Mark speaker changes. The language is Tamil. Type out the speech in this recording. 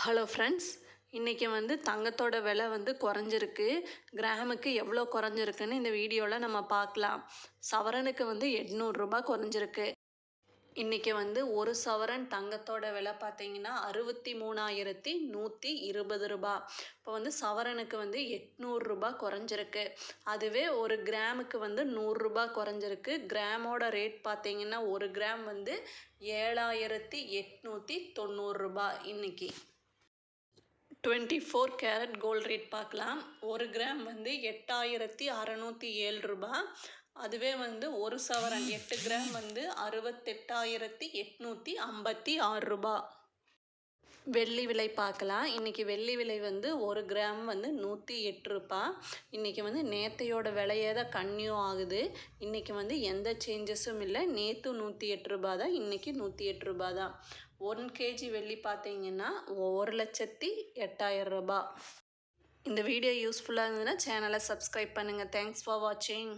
Speaker 1: ஹலோ ஃப்ரெண்ட்ஸ் இன்றைக்கி வந்து தங்கத்தோட விலை வந்து குறைஞ்சிருக்கு. கிராமுக்கு எவ்வளோ குறைஞ்சிருக்குன்னு இந்த வீடியோவில் நம்ம பார்க்கலாம். சவரனுக்கு வந்து எட்நூறுரூபா குறைஞ்சிருக்கு. இன்றைக்கி வந்து ஒரு சவரன் தங்கத்தோட விலை பார்த்தீங்கன்னா அறுபத்தி மூணாயிரத்தி நூற்றி இருபது ரூபா. இப்போ வந்து சவரனுக்கு வந்து எட்நூறுரூபா குறைஞ்சிருக்கு. அதுவே ஒரு கிராமுக்கு வந்து நூறுரூபா குறைஞ்சிருக்கு. கிராமோட ரேட் பார்த்தீங்கன்னா ஒரு கிராம் வந்து ஏழாயிரத்தி எட்நூற்றி தொண்ணூறுரூபா இன்றைக்கி twenty four carat gold rate பார்க்கலாம். ஒரு கிராம் வந்து எட்டாயிரத்தி அறநூற்றி ஏழு ரூபா. அதுவே வந்து ஒரு சவரன் எட்டு கிராம் வந்து அறுபத்தெட்டாயிரத்தி எட்நூற்றி ஐம்பத்தி ஆறு ரூபா. வெள்ளி விலை பார்க்கலாம். இன்றைக்கி வெள்ளி விலை வந்து ஒரு கிராம் வந்து நூற்றி எட்டு ரூபா. இன்றைக்கி வந்து நேத்தையோட விலையே தான் கன்னியூ ஆகுது. இன்றைக்கி வந்து எந்த சேஞ்சஸும் இல்லை. நேற்று நூற்றி எட்டு ரூபா தான் இன்றைக்கி நூற்றி எட்டு ரூபா தான். ஒன் கேஜி வெள்ளி பார்த்தீங்கன்னா ஒரு லட்சத்தி எட்டாயிரம் ரூபா. இந்த வீடியோ யூஸ்ஃபுல்லாக இருந்ததுன்னா சேனலை சப்ஸ்கிரைப் பண்ணுங்கள் தேங்க்ஸ் ஃபார் வாட்சிங்